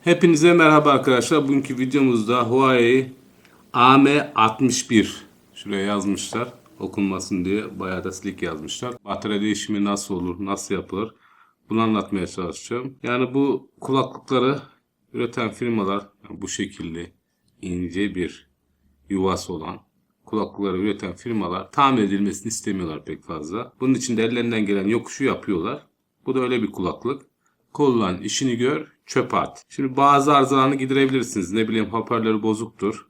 Hepinize merhaba arkadaşlar. Bugünkü videomuzda Huawei AM61 şuraya yazmışlar. Okunmasın diye bayağı da silik yazmışlar. Batarya değişimi nasıl olur, nasıl yapılır? Bunu anlatmaya çalışacağım. Yani bu kulaklıkları üreten firmalar yani bu şekilde ince bir yuvası olan kulaklıkları üreten firmalar tamir edilmesini istemiyorlar pek fazla. Bunun için de ellerinden gelen yokuşu yapıyorlar. Bu da öyle bir kulaklık. Kullan, işini gör, çöpe at. Şimdi bazı arızalarını giderebilirsiniz. Ne bileyim hoparlörü bozuktur.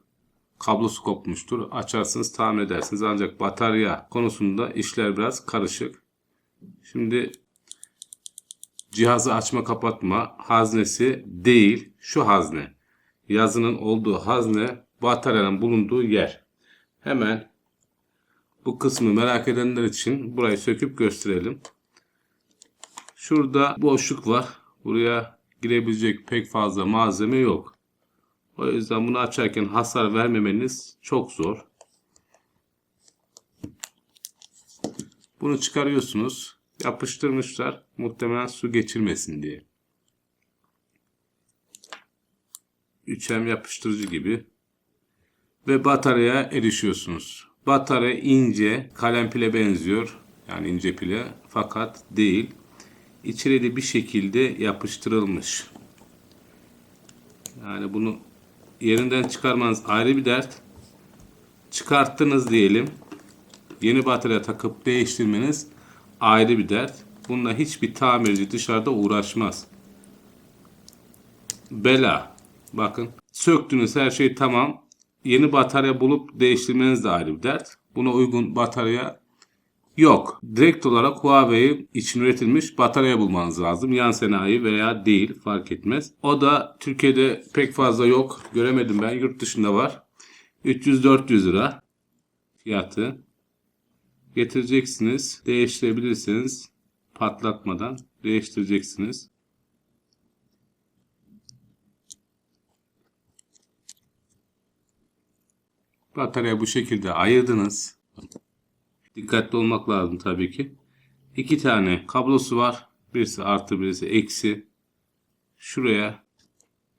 Kablosu kopmuştur. Açarsınız tamir edersiniz. Ancak batarya konusunda işler biraz karışık. Şimdi cihazı açma kapatma haznesi değil şu hazne. Yazının olduğu hazne bataryanın bulunduğu yer. Hemen bu kısmı merak edenler için burayı söküp gösterelim. Şurada boşluk var. Buraya girebilecek pek fazla malzeme yok. O yüzden bunu açarken hasar vermemeniz çok zor. Bunu çıkarıyorsunuz. Yapıştırmışlar. Muhtemelen su geçirmesin diye. 3M yapıştırıcı gibi. Ve bataryaya erişiyorsunuz. Batarya ince, kalem pile benziyor. Yani ince pile fakat değil içeri de bir şekilde yapıştırılmış. Yani bunu yerinden çıkarmanız ayrı bir dert. Çıkarttınız diyelim. Yeni batarya takıp değiştirmeniz ayrı bir dert. Bununla hiçbir tamirci dışarıda uğraşmaz. Bela. Bakın. Söktünüz her şey tamam. Yeni batarya bulup değiştirmeniz de ayrı bir dert. Buna uygun batarya Yok. Direkt olarak Huawei için üretilmiş batarya bulmanız lazım. Yan sanayi veya değil fark etmez. O da Türkiye'de pek fazla yok. Göremedim ben. Yurt dışında var. 300-400 lira fiyatı. Getireceksiniz. Değiştirebilirsiniz. Patlatmadan değiştireceksiniz. Bataryayı bu şekilde ayırdınız. Dikkatli olmak lazım tabii ki. İki tane kablosu var. Birisi artı birisi eksi. Şuraya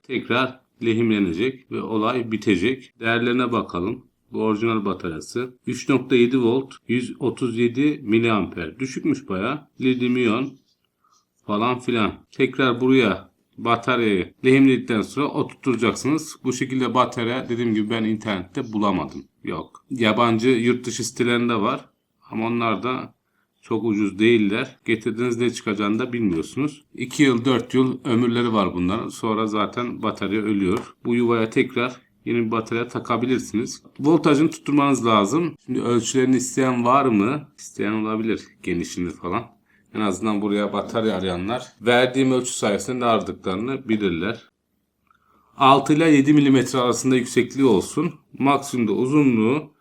tekrar lehimlenecek ve olay bitecek. Değerlerine bakalım. Bu orijinal bataryası. 3.7 volt 137 miliamper. Düşükmüş baya. Lityum iyon falan filan. Tekrar buraya bataryayı lehimledikten sonra oturtacaksınız. Bu şekilde batarya dediğim gibi ben internette bulamadım. Yok. Yabancı yurt dışı sitelerinde var. Ama onlar da çok ucuz değiller. Getirdiğiniz ne çıkacağını da bilmiyorsunuz. 2 yıl 4 yıl ömürleri var bunların. Sonra zaten batarya ölüyor. Bu yuvaya tekrar yeni bir batarya takabilirsiniz. Voltajını tutturmanız lazım. Şimdi ölçülerini isteyen var mı? İsteyen olabilir. Genişini falan. En azından buraya batarya arayanlar verdiğim ölçü sayesinde ne aradıklarını bilirler. 6 ile 7 mm arasında yüksekliği olsun. Maksimumda uzunluğu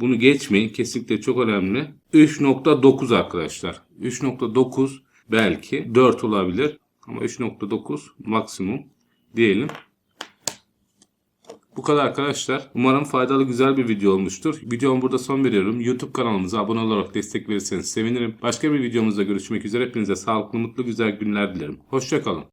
bunu geçmeyin. Kesinlikle çok önemli. 3.9 arkadaşlar. 3.9 belki 4 olabilir. Ama 3.9 maksimum diyelim. Bu kadar arkadaşlar. Umarım faydalı güzel bir video olmuştur. Videomu burada son veriyorum. YouTube kanalımıza abone olarak destek verirseniz sevinirim. Başka bir videomuzda görüşmek üzere. Hepinize sağlıklı, mutlu, güzel günler dilerim. Hoşçakalın.